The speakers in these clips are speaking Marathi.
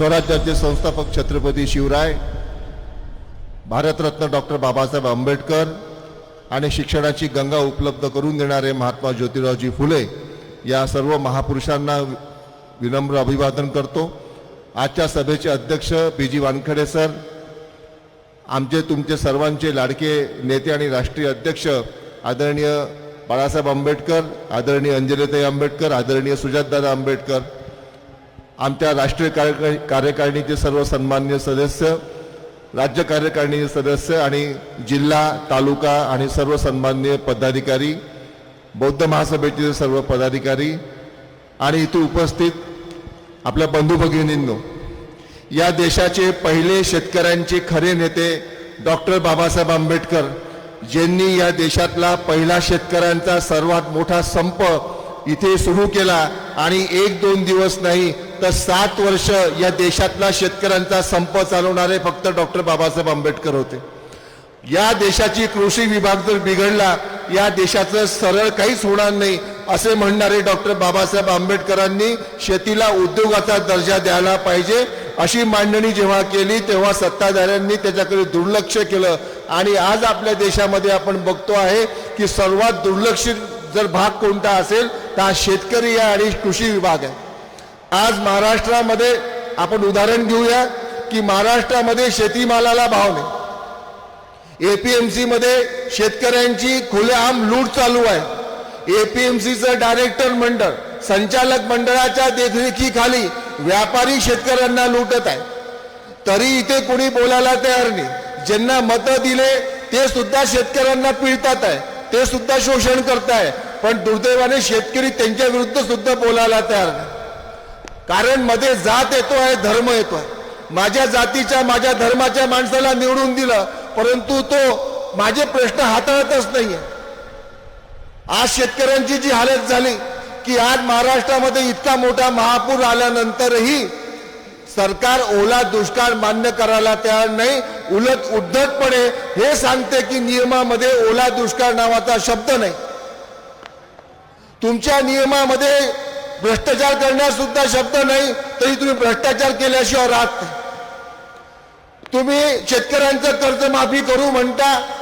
स्वराज्याचे संस्थापक छत्रपती शिवराय भारतरत्न डॉक्टर बाबासाहेब आंबेडकर आणि शिक्षणाची गंगा उपलब्ध करून देणारे महात्मा ज्योतिरावजी फुले या सर्व महापुरुषांना विनम्र अभिवादन करतो. आजच्या सभेचे अध्यक्ष पी जी वानखडे सर आमचे तुमचे सर्वांचे लाडके नेते आणि राष्ट्रीय अध्यक्ष आदरणीय बाळासाहेब आंबेडकर आदरणीय अंजलिताई आंबेडकर आदरणीय सुजातदादा आंबेडकर आमच्या राष्ट्रीय कार्य कार्यकारिणीचे सर्व सन्मान्य सदस्य राज्य कार्यकारिणीचे सदस्य आणि जिल्हा तालुका आणि सर्व सन्मान्य पदाधिकारी बौद्ध महासभेचे सर्व पदाधिकारी आणि इथे उपस्थित आपल्या बंधू भगिनींनो या देशाचे पहिले शेतकऱ्यांचे खरे नेते डॉक्टर बाबासाहेब आंबेडकर ज्यांनी या देशातला पहिला शेतकऱ्यांचा सर्वात मोठा संप इथे सुरू केला आणि एक दोन दिवस नाही तर सात वर्ष या देशातला शेतकऱ्यांचा संप चालवणारे फक्त डॉक्टर बाबासाहेब आंबेडकर होते. या देशाची कृषी विभाग जर बिघडला या देशाचं सरळ काहीच होणार नाही असे म्हणणारे डॉक्टर बाबासाहेब आंबेडकरांनी शेतीला उद्योगाचा दर्जा द्यायला पाहिजे अशी मांडणी जेव्हा केली तेव्हा सत्ताधाऱ्यांनी त्याच्याकडे दुर्लक्ष केलं. आणि आज आपल्या देशामध्ये आपण बघतो आहे की सर्वात दुर्लक्षित जर भाग कोणता असेल तर हा शेतकरी आहे आणि कृषी विभाग आहे. आज महाराष्ट्रामध्ये आपण उदाहरण घेऊया की महाराष्ट्रामध्ये शेतीमालाला भाव नाही. एपीएमसीमध्ये शेतकऱ्यांची खुलेआम लूट चालू आहे. एपीएमसीचं डायरेक्टर मंडळ संचालक मंडळाच्या देखरेखीखाली व्यापारी शेतकऱ्यांना लुटत आहे. तरी इथे कोणी बोलायला तयार नाही. ज्यांना मतं दिले ते सुद्धा शेतकऱ्यांना पिळतात आहे. ते सुद्धा शोषण करताय. पण दुर्दैवाने शेतकरी त्यांच्या विरुद्ध सुद्धा बोलायला तयार नाही. कारण मध्ये जात येतोय धर्म येतोय. माझ्या जातीच्या माझ्या धर्माच्या माणसाला निवडून दिलं परंतु तो माझे प्रश्न हाताळतच नाहीये. आज शेतकऱ्यांची जी हालत झाली की आज महाराष्ट्रामध्ये इतका मोठा महापूर आल्यानंतरही सरकार ओला दुष्काळ मान्य करायला तयार नाही उलट उद्धटपणे हे सांगते की नियमामध्ये ओला दुष्काळ नावाचा शब्द नाही. तुमच्या नियमामध्ये भ्रष्टाचार करण्यास सुद्धा शब्द नाही तरी तुम्ही भ्रष्टाचार केल्याशिवाय राहत नाही. तुम्ही शेतकऱ्यांचं कर्जमाफी करू म्हणता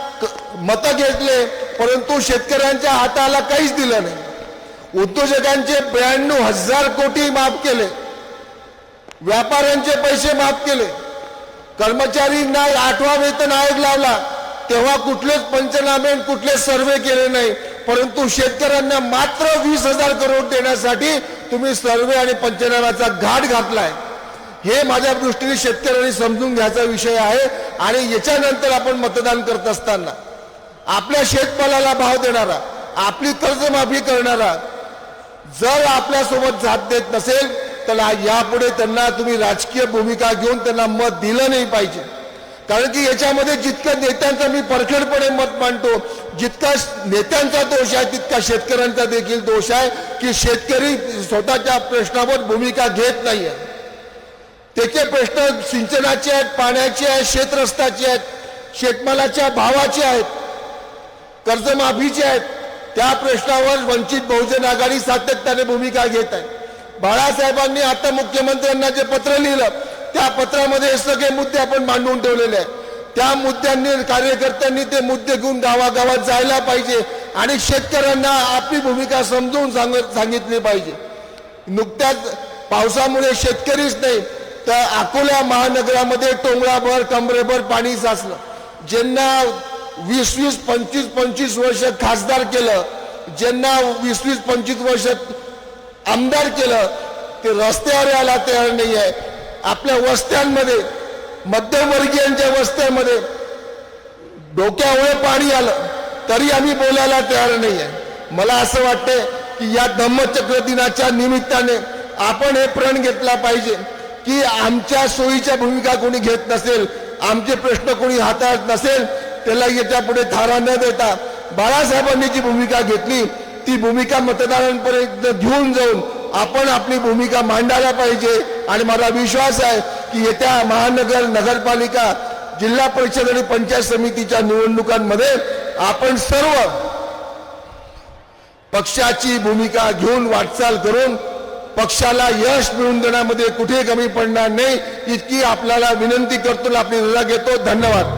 मतं घेतले परंतु शेतकऱ्यांच्या हाताला काहीच दिलं नाही. उद्योजकांचे ब्याण्णव हजार कोटी माफ केले. व्यापाऱ्यांचे पैसे माफ केले. कर्मचारींना आठवा वेतन आयोग लावला. तेव्हा कुठलेच पंचनामे कुठलेच सर्वे केले नाही. परंतु शेतकऱ्यांना मात्र वीस हजार करोड देण्यासाठी तुम्ही सर्वे आणि पंचनाम्याचा घाट घातलाय. हे माझ्या दृष्टीने शेतकऱ्यांनी समजून घ्यायचा विषय आहे आणि याच्यानंतर आपण मतदान करत असताना आपल्या शेतमालाला भाव देणारा आपली कर्जमाफी करणारा जर आपल्यासोबत जात देत नसेल तर यापुढे त्यांना तुम्ही राजकीय भूमिका घेऊन त्यांना मत दिलं नाही पाहिजे. कारण की याच्यामध्ये जितकं नेत्यांचा मी परखेडपणे मत मांडतो जितका नेत्यांचा दोष आहे तितका शेतकऱ्यांचा देखील दोष आहे की शेतकरी स्वतःच्या प्रश्नावर भूमिका घेत नाही आहे त्याचे प्रश्न सिंचनाचे आहेत पाण्याचे आहेत शेतरस्ताचे आहेत शेतमालाच्या भावाचे आहेत कर्जमाफीचे आहेत त्या प्रश्नावर वंचित बहुजन आघाडी सातत्याने भूमिका घेत आहे. बाळासाहेबांनी आता मुख्यमंत्र्यांना जे पत्र लिहिलं त्या पत्रामध्ये सगळे मुद्दे आपण मांडून ठेवलेले आहेत. त्या मुद्द्यांनी कार्यकर्त्यांनी ते मुद्दे घेऊन गावागावात जायला पाहिजे आणि शेतकऱ्यांना आपली भूमिका समजून सांगत सांगितली पाहिजे. नुकत्याच पावसामुळे शेतकरीच नाही तर अकोला महानगरामध्ये टोंगळाभर कमरेभर पाणी साचलं. ज्यांना वीस वीस पंचवीस पंचवीस वर्ष खासदार केलं ज्यांना वीस वीस पंचवीस वर्ष आमदार केलं ते रस्त्यावर यायला तयार नाही आहे. आपल्या वस्त्यांमध्ये मध्यमवर्गीयांच्या वस्त्यांमध्ये डोक्यावर पाणी आलं तरी आम्ही बोलायला तयार नाही आहे मला असं वाटतंय की या धम्मचक्र दिनाच्या निमित्ताने आपण हे प्रण घेतला पाहिजे की आमच्या सोयीच्या भूमिका कोणी घेत नसेल आमचे प्रश्न कोणी हाताळत नसेल त्याला याच्यापुढे थारा न देता बाळासाहेबांनी जी भूमिका घेतली ती भूमिका मतदारांपर्यंत घेऊन जाऊन आपण आपली भूमिका मांडायला पाहिजे. आणि मला विश्वास आहे की येत्या महानगर नगरपालिका जिल्हा परिषद आणि पंचायत समितीच्या निवडणुकांमध्ये आपण सर्व पक्षाची भूमिका घेऊन वाटचाल करून पक्षाला यश मिळवून देण्यामध्ये कुठे कमी पडणार नाही इतकी आपल्याला विनंती करतो आपली रजा घेतो. धन्यवाद.